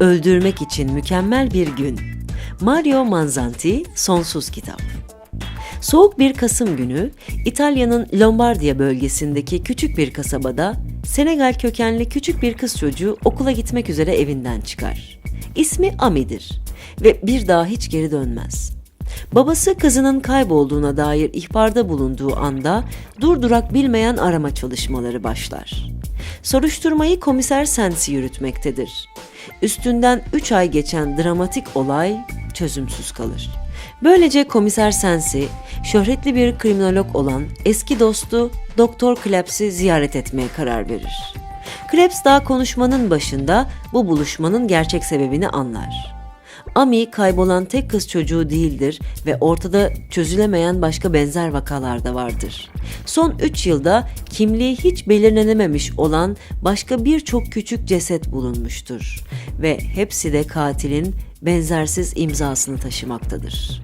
Öldürmek için mükemmel bir gün. Mario Manzanti Sonsuz Kitap. Soğuk bir Kasım günü İtalya'nın Lombardiya bölgesindeki küçük bir kasabada Senegal kökenli küçük bir kız çocuğu okula gitmek üzere evinden çıkar. İsmi Ami'dir ve bir daha hiç geri dönmez. Babası kızının kaybolduğuna dair ihbarda bulunduğu anda durdurak bilmeyen arama çalışmaları başlar. Soruşturmayı komiser Sensi yürütmektedir. Üstünden 3 ay geçen dramatik olay çözümsüz kalır. Böylece komiser Sensi, şöhretli bir kriminolog olan eski dostu Doktor Klaps'i ziyaret etmeye karar verir. Klebs daha konuşmanın başında bu buluşmanın gerçek sebebini anlar. Ami kaybolan tek kız çocuğu değildir ve ortada çözülemeyen başka benzer vakalar da vardır. Son 3 yılda kimliği hiç belirlenememiş olan başka birçok küçük ceset bulunmuştur ve hepsi de katilin benzersiz imzasını taşımaktadır.